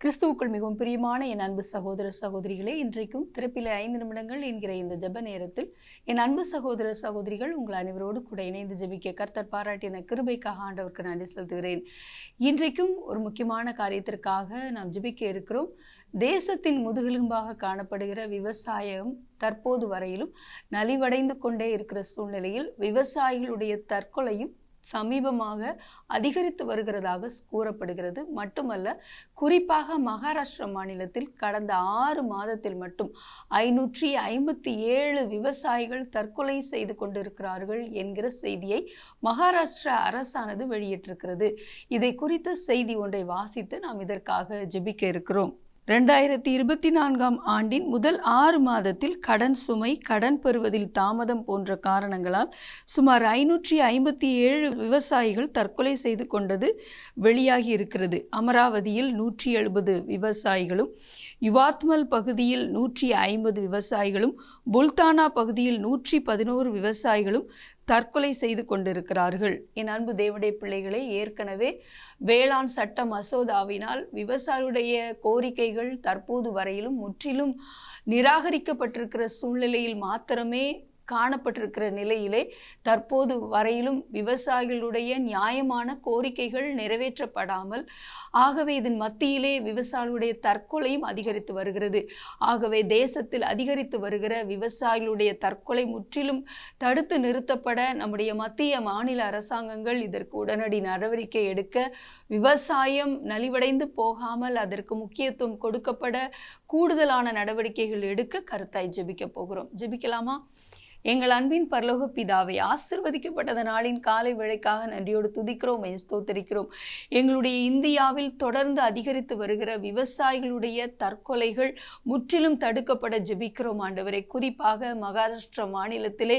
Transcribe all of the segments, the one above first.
கிறிஸ்துவுக்குள் மிகவும் பிரியமான என் அன்பு சகோதர சகோதரிகளே இன்றைக்கும் திறப்பிலே ஐந்து நிமிடங்கள் என்கிற இந்த ஜெப நேரத்தில் என் அன்பு சகோதர சகோதரிகள் உங்கள் அனைவரோடு கூட இணைந்து ஜெபிக்க கர்த்தர் பாராட்டின கிருபைக்காக ஆண்டவருக்கு நன்றி செலுத்துகிறேன். இன்றைக்கும் ஒரு முக்கியமான காரியத்திற்காக நாம் ஜெபிக்க இருக்கிறோம். தேசத்தின் முதுகெலும்பாக காணப்படுகிற விவசாயம் தற்போது வரையிலும் நலிவடைந்து கொண்டே இருக்கிற சூழ்நிலையில் விவசாயிகளுடைய தற்கொலையும் சமீபமாக அதிகரித்து வருகிறதாக கூறப்படுகிறது. மட்டுமல்ல குறிப்பாக மகாராஷ்டிரா மாநிலத்தில் கடந்த ஆறு மாதத்தில் மட்டும் ஐநூற்றி ஐம்பத்தி ஏழு விவசாயிகள் தற்கொலை செய்து கொண்டிருக்கிறார்கள் என்கிற செய்தியை மகாராஷ்டிரா அரசானது வெளியிட்டிருக்கிறது. இதை குறித்த செய்தி ஒன்றை வாசித்து நாம் இதற்காக ஜெபிக்க இருக்கிறோம். ரெண்டாயிரத்தி இருபத்தி நான்காம் ஆண்டின் முதல் ஆறு மாதத்தில் கடன் சுமை கடன் பெறுவதில் தாமதம் போன்ற காரணங்களால் சுமார் ஐநூற்றி ஐம்பத்தி ஏழு விவசாயிகள் தற்கொலை செய்து கொண்டது வெளியாகி இருக்கிறது. அமராவதியில் நூற்றி எழுபது விவசாயிகளும் யுவாத்மல் பகுதியில் நூற்றி ஐம்பது விவசாயிகளும் புல்தானா பகுதியில் நூற்றி பதினோரு விவசாயிகளும் தற்கொலை செய்து கொண்டிருக்கிறார்கள். என் அன்பு தேவடைய பிள்ளைகளை ஏற்கனவே வேளாண் சட்ட மசோதாவினால் விவசாயிகளுடைய கோரிக்கைகள் தற்போது வரையிலும் முற்றிலும் நிராகரிக்கப்பட்டிருக்கிற சூழ்நிலையில் மாத்திரமே காணப்பட்டிருக்கிற நிலையிலே தற்போது வரையிலும் விவசாயிகளுடைய நியாயமான கோரிக்கைகள் நிறைவேற்றப்படாமல் ஆகவே இதன் மத்தியிலே விவசாயிகளுடைய தற்கொலையும் அதிகரித்து வருகிறது. ஆகவே தேசத்தில் அதிகரித்து வருகிற விவசாயிகளுடைய தற்கொலை முற்றிலும் தடுத்து நிறுத்தப்பட நம்முடைய மத்திய மாநில அரசாங்கங்கள் இதற்கு உடனடி நடவடிக்கை எடுக்க விவசாயம் நலிவடைந்து போகாமல் அதற்கு முக்கியத்துவம் கொடுக்கப்பட கூடுதலான நடவடிக்கைகள் எடுக்க கருத்தாய் ஜெபிக்க போகிறோம். ஜெபிக்கலாமா? எங்கள் அன்பின் பரலோக பிதாவை ஆசிர்வதிக்கப்பட்டத நாளின் காலை விழைக்காக நன்றியோடு துதிக்கிறோம் ஸ்தோத்தரிக்கிறோம். எங்களுடைய இந்தியாவில் தொடர்ந்து அதிகரித்து வருகிற விவசாயிகளுடைய தற்கொலைகள் முற்றிலும் தடுக்கப்பட ஜெபிக்கிறோம் ஆண்டவரை. குறிப்பாக மகாராஷ்டிரா மாநிலத்திலே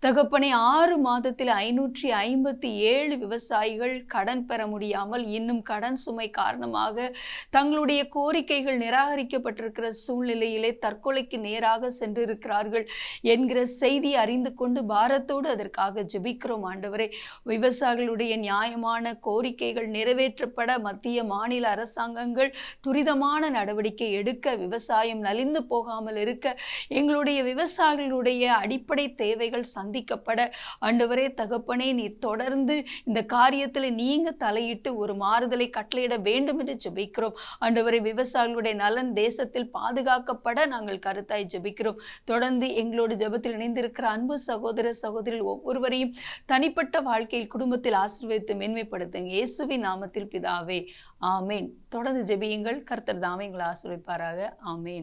தகப்பனை ஆறு மாதத்தில் ஐநூற்றி ஐம்பத்தி ஏழு விவசாயிகள் கடன் பெற முடியாமல் இன்னும் கடன் சுமை காரணமாக தங்களுடைய கோரிக்கைகள் நிராகரிக்கப்பட்டிருக்கிற சூழ்நிலையிலே தற்கொலைக்கு நேராக சென்றிருக்கிறார்கள் என்கிற செய்தி அறிந்து கொண்டு பாரத்தோடு அதற்காக ஜெபிக்கிறோம் ஆண்டவரே. விவசாயிகளுடைய நியாயமான கோரிக்கைகள் நிறைவேற்றப்பட மத்திய மாநில அரசாங்கங்கள் துரிதமான நடவடிக்கை எடுக்க விவசாயம் நலிந்து போகாமல் இருக்க எங்களுடைய விவசாயிகளுடைய அடிப்படை தேவைகள் சந்திக்கப்பட ஆண்டவரே தகப்பனே நீ தொடர்ந்து இந்த காரியத்தில் நீங்க தலையிட்டு ஒரு மாறுதலை கட்டளையிட வேண்டும் என்று ஜெபிக்கிறோம். ஆண்டவரே விவசாயிகளுடைய நலன் தேசத்தில் பாதுகாக்கப்பட நாங்கள் கருத்தாய் ஜெபிக்கிறோம். தொடர்ந்து எங்களோட ஜெபத்தில் இணைந்திருக்கிற அன்பு சகோதர சகோதரில் ஒவ்வொருவரையும் தனிப்பட்ட வாழ்க்கையில் குடும்பத்தில் ஆசீர்வதித்து மேன்மைப்படுத்துங்க. இயேசுவின் நாமத்தில் பிதாவே. ஆமேன். தொடர்ந்து ஜெபியுங்கள். கர்த்தர் தாமே எங்களை ஆசிர்விப்பாராக ஆமேன்.